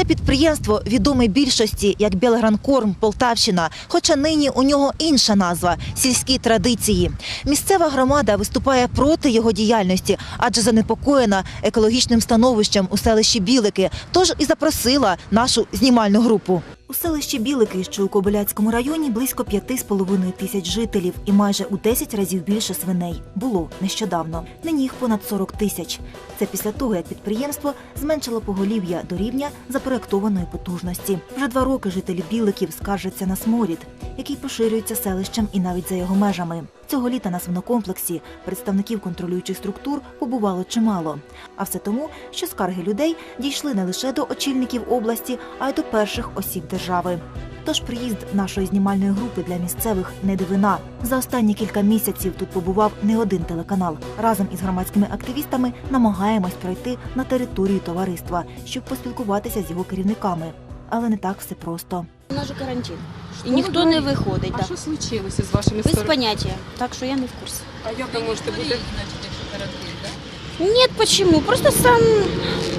Це підприємство відоме більшості як Білгранкорм Полтавщина, хоча нині у нього інша назва сільські традиції. Місцева громада виступає проти його діяльності, адже занепокоєна екологічним становищем у селищі Білики, тож і запросила нашу знімальну групу. У селищі Білики, що у Кобиляцькому районі, близько п'яти з половиною тисяч жителів і майже у 10 разів більше свиней. Було нещодавно. Нині їх понад 40 тисяч. Це після того, як підприємство зменшило поголів'я до рівня запроектованої потужності. Вже два роки жителі Біликів скаржаться на сморід, який поширюється селищем і навіть за його межами. Цього літа на свинокомплексі представників контролюючих структур побувало чимало. А все тому, що скарги людей дійшли не лише до очільників області, а й до перших осіб держави. Тож приїзд нашої знімальної групи для місцевих не дивина. За останні кілька місяців тут побував не один телеканал. Разом із громадськими активістами намагаємось пройти на територію товариства, щоб поспілкуватися з його керівниками. Але не так все просто. У нас же карантин. І ніхто не виходить. А Так. що случилося з вашими Без сторонами? поняття. Так що я не в курсі. А як ви можете бути? Ні, почему? Просто сам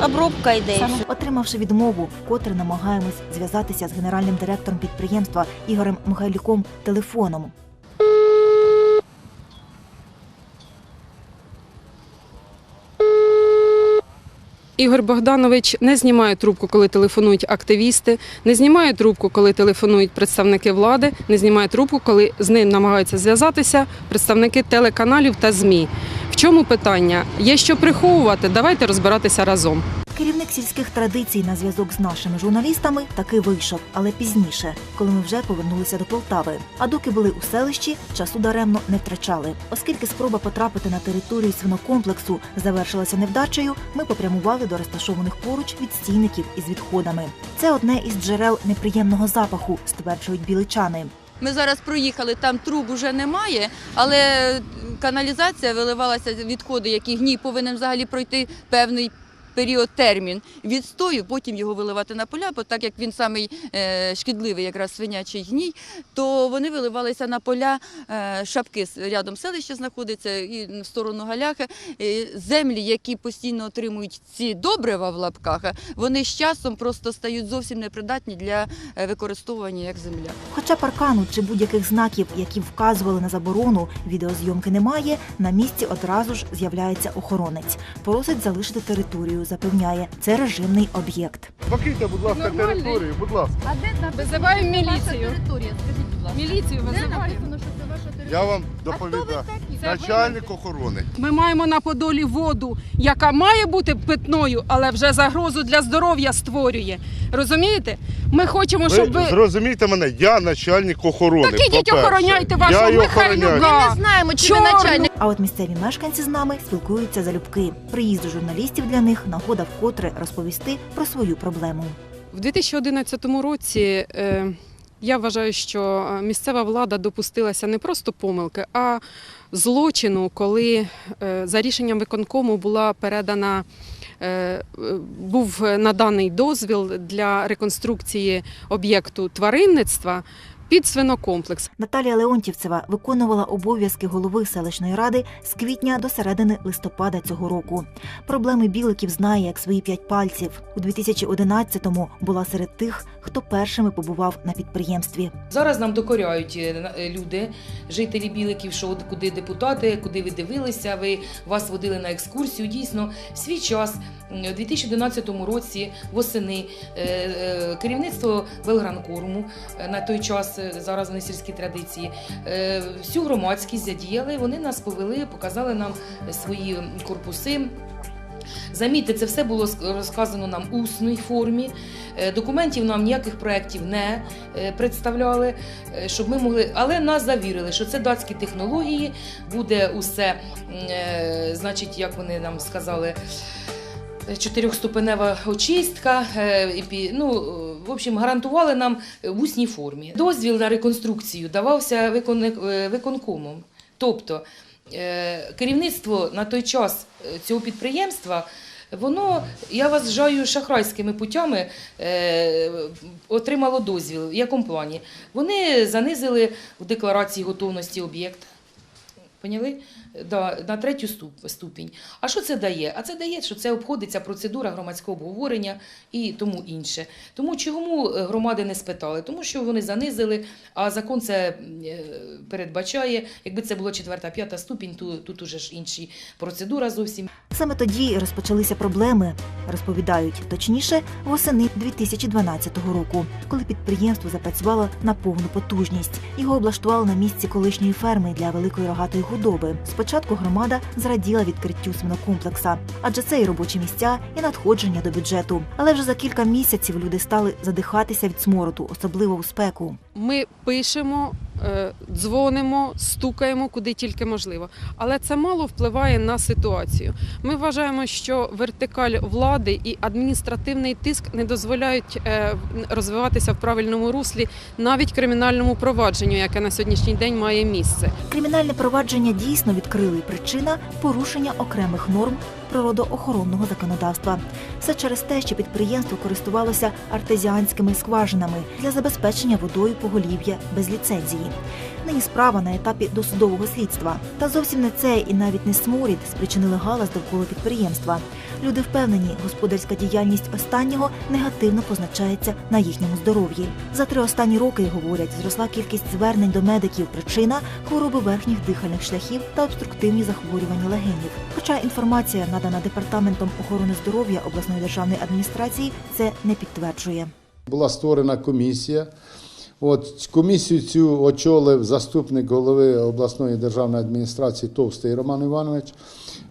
обробка йде. Отримавши відмову, вкотре намагаємось зв'язатися з генеральним директором підприємства Ігорем Михайлюком телефоном. Ігор Богданович не знімає трубку, коли телефонують активісти, не знімає трубку, коли телефонують представники влади, не знімає трубку, коли з ним намагаються зв'язатися представники телеканалів та ЗМІ. В чому питання? Є що приховувати? Давайте розбиратися разом. Керівник сільських традицій на зв'язок з нашими журналістами таки вийшов, але пізніше, коли ми вже повернулися до Полтави. А доки були у селищі, часу даремно не втрачали. Оскільки спроба потрапити на територію свинокомплексу завершилася невдачею, ми попрямували до розташованих поруч відстійників із відходами. Це одне із джерел неприємного запаху, стверджують біличани. Ми зараз проїхали, там труб уже немає, але каналізація виливалася відходи, які гній повинен взагалі пройти певний. Період термін відстою, потім його виливати на поля, бо так як він самий е, шкідливий, якраз свинячий гній, то вони виливалися на поля е, шапки рядом селище знаходиться і в сторону Галяхи. Землі, які постійно отримують ці добрива в лапках, вони з часом просто стають зовсім непридатні для е, використовування як земля. Хоча паркану чи будь-яких знаків, які вказували на заборону, відеозйомки немає, на місці одразу ж з'являється охоронець. Просить залишити територію, запевняє, це режимний об'єкт. Покиньте, будь ласка, Нормальний. територію, будь ласка. А де Визиваємо міліцію. Скажіть, будь ласка. Міліцію визиваю. Я вам доповідаю. Начальник охорони. Ми маємо на Подолі воду, яка має бути питною, але вже загрозу для здоров'я створює. Розумієте? Ми хочемо, щоб Ви зрозумійте мене, я начальник охорони. Так ідіть по-перше. охороняйте Я вашого і охороняю. Михайлюка. знаємо, чи ви Чорну. начальник. А от місцеві мешканці з нами спілкуються залюбки. Приїзду журналістів для них нагода вкотре розповісти про свою проблему. В 2011 році е, я вважаю, що е, місцева влада допустилася не просто помилки, а злочину, коли е, за рішенням виконкому була передана. е, Був наданий дозвіл для реконструкції об'єкту тваринництва під свинокомплекс. Наталія Леонтівцева виконувала обов'язки голови селищної ради з квітня до середини листопада цього року. Проблеми біликів знає як свої п'ять пальців. У 2011-му була серед тих, хто першими побував на підприємстві. Зараз нам докоряють е, на- е, люди, жителі Біликів, що от куди депутати, куди ви дивилися, ви вас водили на екскурсію. Дійсно, в свій час, у 2011 році, восени, е, е, керівництво Белгранкорму е, на той час, е, зараз вони сільські традиції, е, всю громадськість задіяли. Вони нас повели, показали нам свої корпуси. Замітьте, це все було розказано нам у усній формі. Е, Документів нам ніяких проєктів не е, представляли, е, щоб ми могли. Але нас завірили, що це датські технології, буде усе, е, значить, як вони нам сказали. Е, Чотирьохступенева очистка, е, ну, е, в общем, гарантували нам в усній формі. Дозвіл на реконструкцію давався е, виконкомом. Тобто е, керівництво на той час е, цього підприємства Воно, я вважаю, шахрайськими путями е, отримало дозвіл. В якому плані? Вони занизили в декларації готовності об'єкт. Поняли? Да, на третю ступ, ступінь. А що це дає? А це дає, що це обходиться процедура громадського обговорення і тому інше. Тому чому е, громади не спитали? Тому що вони занизили, а закон це е, передбачає. Якби це було четверта, п'ята ступінь, то тут уже ж інші процедура зовсім. Саме тоді розпочалися проблеми, розповідають точніше, восени 2012 року, коли підприємство запрацювало на повну потужність. Його облаштували на місці колишньої ферми для великої рогатої худоби. Спочатку громада зраділа відкриттю свинокомплекса, адже це і робочі місця, і надходження до бюджету. Але вже за кілька місяців люди стали задихатися від смороту, особливо у спеку. Ми пишемо, дзвонимо, стукаємо куди тільки можливо. Але це мало впливає на ситуацію. Ми вважаємо, що вертикаль влади і адміністративний тиск не дозволяють е, розвиватися в правильному руслі навіть кримінальному провадженню, яке на сьогоднішній день має місце. Кримінальне провадження дійсно відкрили. Причина порушення окремих норм природоохоронного законодавства. Все через те, що підприємство користувалося артезіанськими скважинами для забезпечення водою поголів'я без ліцензії. Нині справа на етапі досудового слідства. Та зовсім не це і навіть не сморід спричинили галас довкола підприємства. Люди впевнені, господарська діяльність останнього негативно позначається на їхньому здоров'ї. За три останні роки, говорять, зросла кількість звернень до медиків. Причина хвороби верхніх дихальних шляхів та обструктивні захворювання легенів. Хоча інформація, надана департаментом охорони здоров'я обласної державної адміністрації, це не підтверджує. Була створена комісія. От комісію цю очолив заступник голови обласної державної адміністрації Товстий Роман Іванович.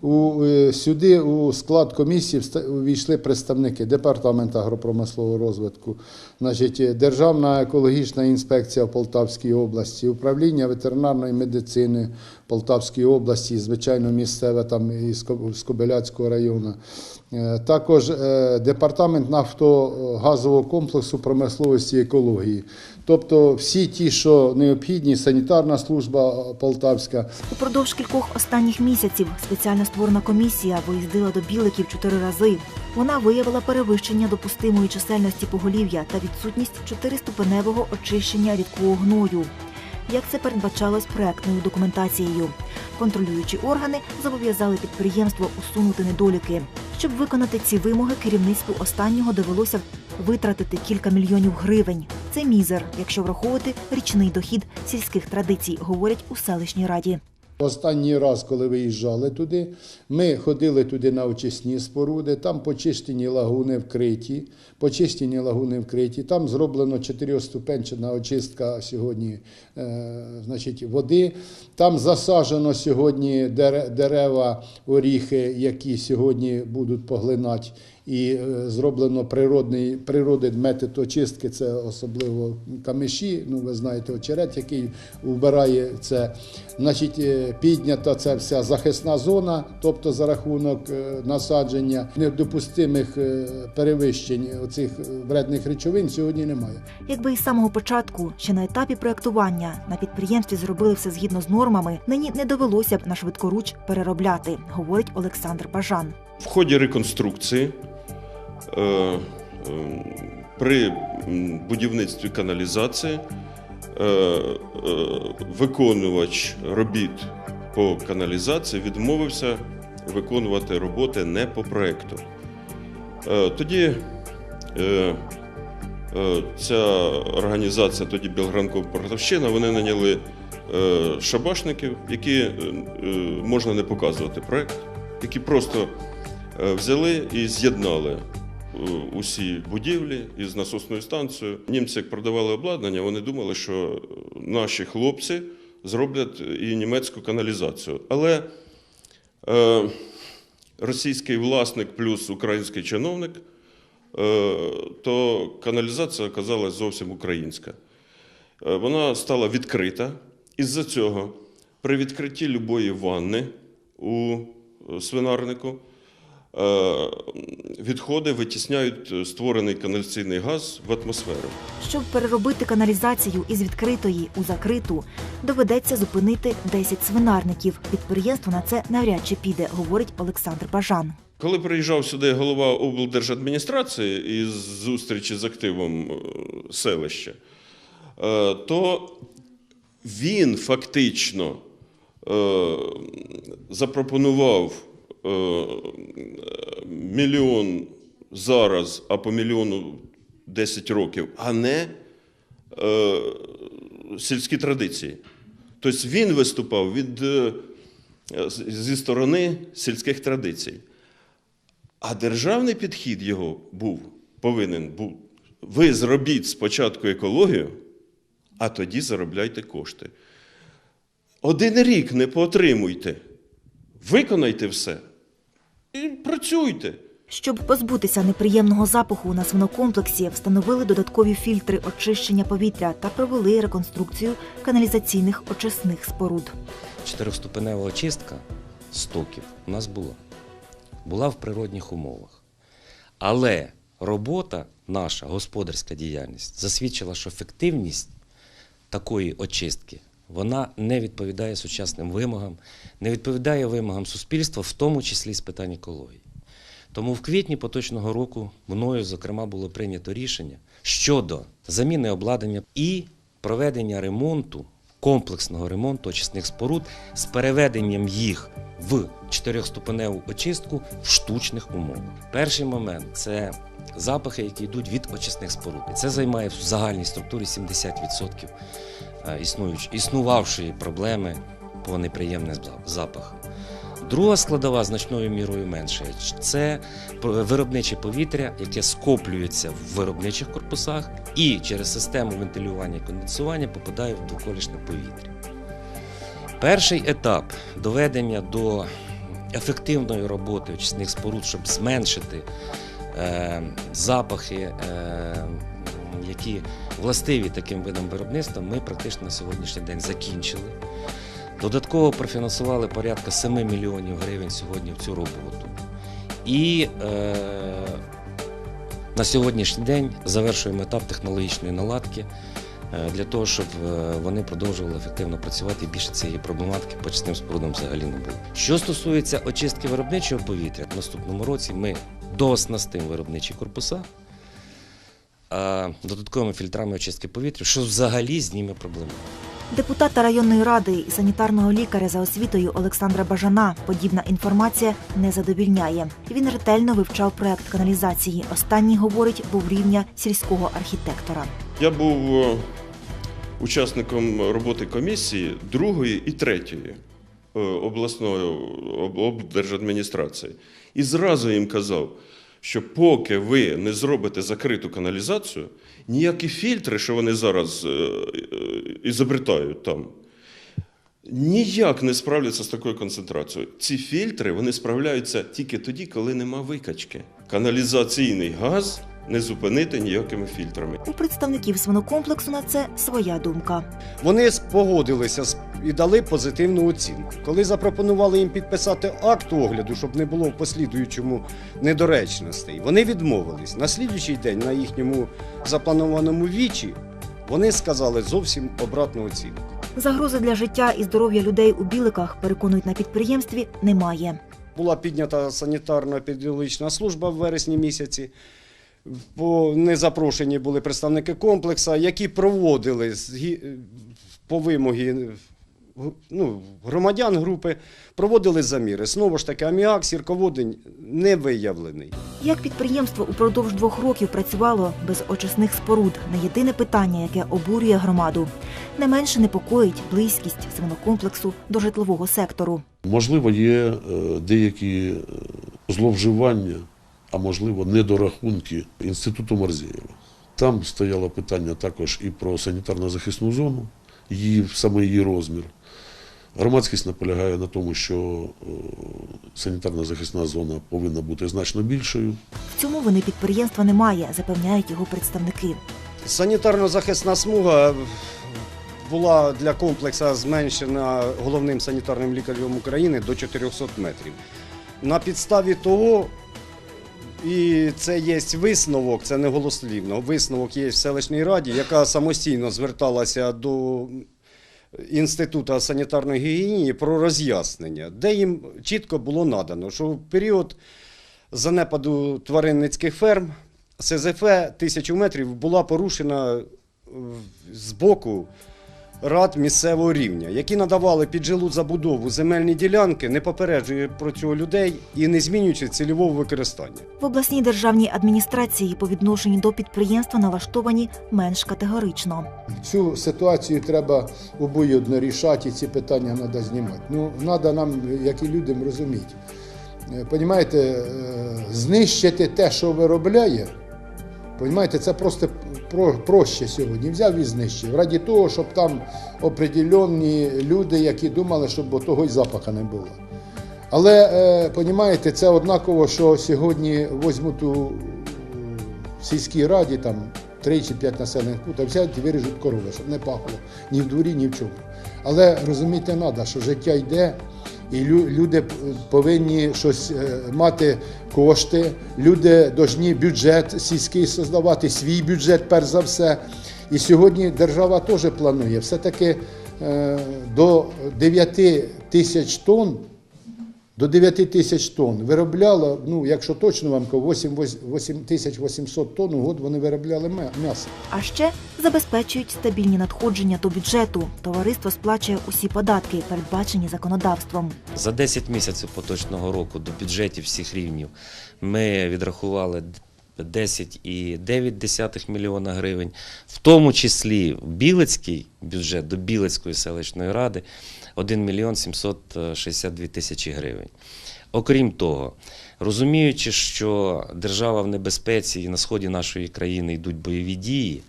У, е, сюди у склад комісії увійшли представники департаменту агропромислового розвитку, значить, Державна екологічна інспекція в Полтавській області, управління ветеринарної медицини Полтавської області, звичайно, місцеве там із Кобиляцького району. Е, Також е, департамент нафтогазового комплексу промисловості і екології. Тобто всі ті, що необхідні, санітарна служба полтавська, Упродовж кількох останніх місяців спеціально створена комісія виїздила до біликів чотири рази. Вона виявила перевищення допустимої чисельності поголів'я та відсутність чотириступеневого очищення рідкого гною. Як це передбачалось проектною документацією, контролюючі органи зобов'язали підприємство усунути недоліки. Щоб виконати ці вимоги, керівництву останнього довелося витратити кілька мільйонів гривень. Це мізер, якщо враховувати річний дохід сільських традицій, говорять у селищній раді. Останній раз, коли виїжджали туди, ми ходили туди на очисні споруди, там почищені лагуни вкриті, почищені лагуни вкриті, там зроблено чотирьохступенчана очистка сьогодні е, значить, води. Там засаджено сьогодні дерева, оріхи, які сьогодні будуть поглинати. І е, зроблено природний, природний метод очистки, це особливо камиші. Ну, ви знаєте, очерет, який вбирає це. Значить, е, піднята ця вся захисна зона, тобто за рахунок е, насадження недопустимих перевищень цих вредних речовин сьогодні немає. Якби із самого початку, ще на етапі проектування, на підприємстві зробили все згідно з нормами, нині не довелося б на швидкоруч переробляти, говорить Олександр Бажан. В ході реконструкції е, е, при будівництві каналізації е, виконувач робіт по каналізації відмовився виконувати роботи не по проекту. Тоді ця організація, тоді Білгранков Портовщина, вони наняли шабашників, які можна не показувати проект, які просто взяли і з'єднали е, усі будівлі із насосною станцією. Німці, як продавали обладнання, вони думали, що наші хлопці зроблять і німецьку каналізацію. Але е, російський власник плюс український чиновник, е, то каналізація оказалась зовсім українська. Е, Вона стала відкрита. Із-за цього при відкритті любої ванни у е, свинарнику е, відходи витісняють е, створений каналізаційний газ в атмосферу. Щоб переробити каналізацію із відкритої у закриту, доведеться зупинити 10 свинарників. Підприємство на це навряд чи піде, говорить Олександр Бажан. Коли приїжджав сюди голова облдержадміністрації із зустрічі з активом е, селища, е, то він фактично е, запропонував е, мільйон зараз, а по мільйону 10 років, а не е, сільські традиції. Тобто він виступав від, е, зі сторони сільських традицій. А державний підхід його був, повинен був. Ви зробіть спочатку екологію, а тоді заробляйте кошти. Один рік не поотримуйте. Виконайте все і працюйте. Щоб позбутися неприємного запаху на свинокомплексі, встановили додаткові фільтри очищення повітря та провели реконструкцію каналізаційних очисних споруд. Чотирьохступенева очистка стоків у нас була. Була в природних умовах. Але робота наша, господарська діяльність, засвідчила, що ефективність такої очистки вона не відповідає сучасним вимогам, не відповідає вимогам суспільства, в тому числі з питань екології. Тому в квітні поточного року мною, зокрема, було прийнято рішення щодо заміни обладнання і проведення ремонту, комплексного ремонту очисних споруд з переведенням їх в чотирьохступеневу очистку в штучних умовах. Перший момент це запахи, які йдуть від очисних споруд. І це займає в загальній структурі 70% існуючої існувавшої проблеми по неприємним зап- запахам. Друга складова значною мірою менша це виробниче повітря, яке скоплюється в виробничих корпусах і через систему вентилювання і конденсування попадає в довколишнє повітря. Перший етап доведення до ефективної роботи очисних споруд, щоб зменшити е, запахи, е, які властиві таким видам виробництва, ми практично на сьогоднішній день закінчили. Додатково профінансували порядка 7 мільйонів гривень сьогодні в цю роботу. І е, на сьогоднішній день завершуємо етап технологічної наладки е, для того, щоб е, вони продовжували ефективно працювати і більше цієї проблематики по чистим спорудам взагалі не було. Що стосується очистки виробничого повітря, в наступному році ми дооснастимо виробничі корпуса е, додатковими фільтрами очистки повітря, що взагалі зніме проблему. Депутата районної ради і санітарного лікаря за освітою Олександра Бажана подібна інформація не задовільняє. Він ретельно вивчав проект каналізації. Останній говорить, був рівня сільського архітектора. Я був е, учасником роботи комісії другої і третьої е, обласної об- облдержадміністрації. І зразу їм казав, що поки ви не зробите закриту каналізацію, ніякі фільтри, що вони зараз е, е, ізобретають там, ніяк не справляться з такою концентрацією. Ці фільтри вони справляються тільки тоді, коли нема викачки. Каналізаційний газ не зупинити ніякими фільтрами. У представників свинокомплексу на це своя думка. Вони погодилися з- і дали позитивну оцінку. Коли запропонували їм підписати акт огляду, щоб не було в послідуючому недоречностей, вони відмовились. На слідуючий день на їхньому запланованому вічі вони сказали зовсім обратну оцінку. Загрози для життя і здоров'я людей у біликах, переконують на підприємстві, немає. Була піднята санітарно-епідеміологічна служба в вересні місяці. По незапрошені були представники комплексу, які проводили по вимоги ну, громадян групи, проводили заміри. Знову ж таки, аміак, сірководень не виявлений. Як підприємство упродовж двох років працювало без очисних споруд не єдине питання, яке обурює громаду. Не менше непокоїть близькість свинокомплексу до житлового сектору. Можливо, є е, деякі е, зловживання, а можливо, недорахунки інституту Марзієва. Там стояло питання також і про санітарно-захисну зону, її, саме її розмір. Громадськість наполягає на тому, що е, санітарно-захисна зона повинна бути значно більшою. В цьому вини підприємства немає, запевняють його представники. Санітарно-захисна смуга була для комплексу зменшена головним санітарним лікарем України до 400 метрів. На підставі того, і це є висновок, це не голослівно. Висновок є в селищній раді, яка самостійно зверталася до Інституту санітарної гігієни про роз'яснення, де їм чітко було надано, що в період занепаду тваринницьких ферм СЗФ тисячу метрів була порушена з боку рад місцевого рівня, які надавали під жилу забудову земельні ділянки, не попереджує про цього людей і не змінюючи цільового використання. В обласній державній адміністрації по відношенню до підприємства налаштовані менш категорично. Цю ситуацію треба обоюдно рішати, і ці питання треба знімати. Ну, треба нам, як і людям, розуміти. Е, Понімаєте, е, знищити те, що виробляє, понімаєте, це просто про, проще сьогодні. Взяв і знищив. Раді того, щоб там определенні люди, які думали, щоб того й запаха не було. Але, е, це однаково, що сьогодні візьмуть у сільській раді там три чи п'ять населених пунктів, взяють і виріжуть корови, щоб не пахло ні в дворі, ні в чому. Але розуміти треба, що життя йде, і лю- люди повинні щось е, мати кошти, люди повинні бюджет сільський создавати, свій бюджет, перш за все. І сьогодні держава теж планує все-таки е, до 9 тисяч тонн до 9 тисяч тонн виробляла, ну якщо точно вам кажу, 8, 8 тисяч 800 тонн у год вони виробляли м'я- м'ясо. А ще забезпечують стабільні надходження до бюджету. Товариство сплачує усі податки, передбачені законодавством. За 10 місяців поточного року до бюджетів всіх рівнів ми відрахували 10,9 мільйона гривень, в тому числі в Білицький бюджет до Білицької селищної ради 1 мільйон 762 тисячі гривень. Окрім того, розуміючи, що держава в небезпеці і на сході нашої країни йдуть бойові дії,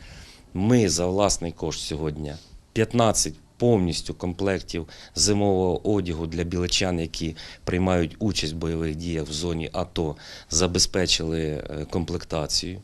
ми за власний кошт сьогодні 15 повністю комплектів зимового одягу для білочан, які приймають участь в бойових діях в зоні АТО, забезпечили е, комплектацію.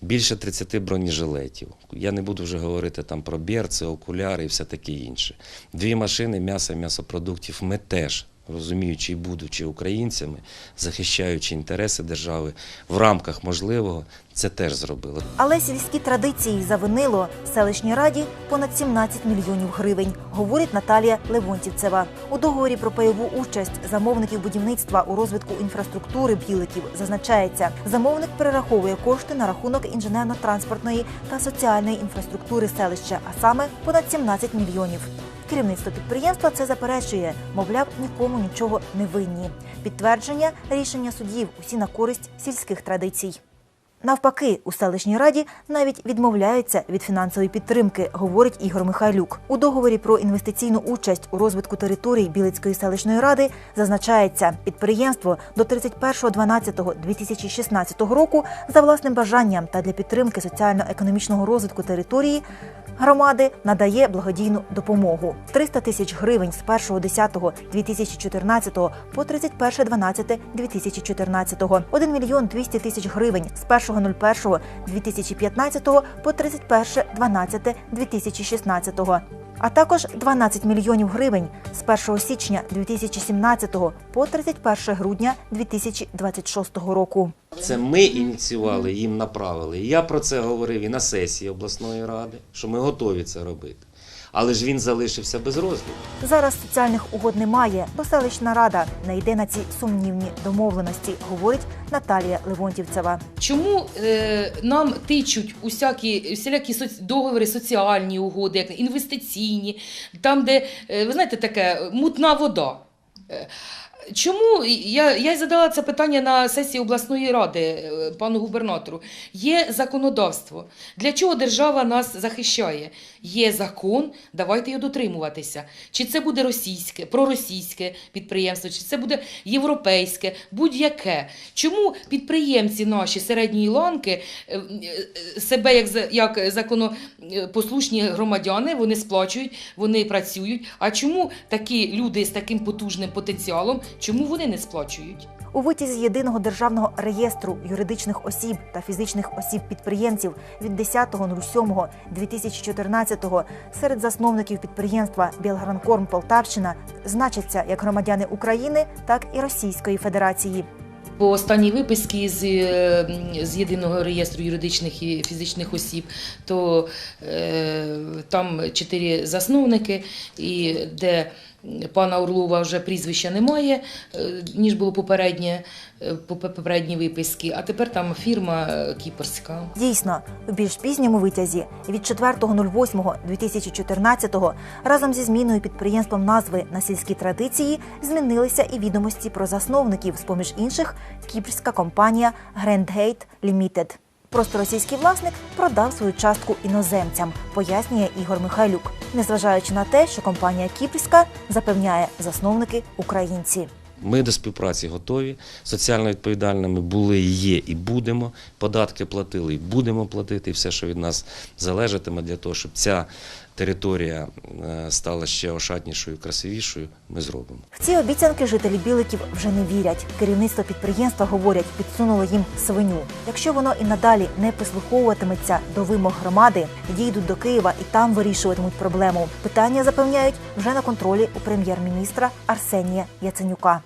Більше 30 бронежилетів. Я не буду вже говорити там про берці, окуляри і все таке інше. Дві машини м'яса, м'ясопродуктів ми теж. Розуміючи і будучи українцями, захищаючи інтереси держави в рамках можливого, це теж зробили. Але сільські традиції завинило селищній раді понад 17 мільйонів гривень, говорить Наталія Левонтівцева. У договорі про пайову участь замовників будівництва у розвитку інфраструктури біликів зазначається, замовник перераховує кошти на рахунок інженерно-транспортної та соціальної інфраструктури селища, а саме понад 17 мільйонів. Керівництво підприємства це заперечує, мовляв, нікому нічого не винні. Підтвердження рішення судів усі на користь сільських традицій. Навпаки, у селищній раді навіть відмовляються від фінансової підтримки, говорить Ігор Михайлюк. У договорі про інвестиційну участь у розвитку територій Білицької селищної ради зазначається, підприємство до 31.12.2016 року за власним бажанням та для підтримки соціально-економічного розвитку території громади надає благодійну допомогу 300 тисяч гривень з 1.10.2014 по 31.12.2014, 1 мільйон 200 тисяч гривень з 1.01.2015 по 31.12.2016, а також 12 мільйонів гривень з 1 січня 2017 по 31 грудня 2026 року. Це ми ініціювали, їм направили. Я про це говорив і на сесії обласної ради, що ми готові це робити. Але ж він залишився без розгляду. Зараз соціальних угод немає, бо селищна рада не йде на ці сумнівні домовленості, говорить Наталія Левонтівцева. Чому е, нам тичуть усякі, всілякі соц... договори, соціальні угоди, як інвестиційні, там, де, е, ви знаєте, таке мутна вода. Чому я, я й задала це питання на сесії обласної ради е, пану губернатору? Є законодавство. Для чого держава нас захищає? Є закон, давайте його дотримуватися. Чи це буде російське, проросійське підприємство, чи це буде європейське, будь-яке. Чому підприємці наші середньої ланки е, е, себе як, як законопослушні громадяни, вони сплачують, вони працюють. А чому такі люди з таким потужним потенціалом, чому вони не сплачують? У витязі єдиного державного реєстру юридичних осіб та фізичних осіб підприємців від 10.07.2014 серед засновників підприємства Білгранкорм Полтавщина значаться як громадяни України, так і Російської Федерації. По останній виписці з, е, з єдиного реєстру юридичних і фізичних осіб, то е, там чотири засновники, і де пана Орлова вже прізвища немає, е, ніж було попереднє, е, попередні виписки, а тепер там фірма е, кіпрська. Дійсно, у більш пізньому витязі від 4.08.2014 разом зі зміною підприємством назви на сільські традиції змінилися і відомості про засновників, з поміж інших кіпрська компанія Gate Limited. Просто російський власник продав свою частку іноземцям, пояснює Ігор Михайлюк, незважаючи на те, що компанія Кіпрська запевняє засновники українці. Ми до співпраці готові, соціально відповідальними були, є, і будемо. Податки платили, і будемо платити. І все, що від нас залежатиме для того, щоб ця територія е, стала ще ошатнішою, красивішою, ми зробимо. В ці обіцянки жителі Біликів вже не вірять. Керівництво підприємства говорять, підсунуло їм свиню. Якщо воно і надалі не прислуховуватиметься до вимог громади, дійдуть до Києва і там вирішуватимуть проблему. Питання запевняють вже на контролі у прем'єр-міністра Арсенія Яценюка.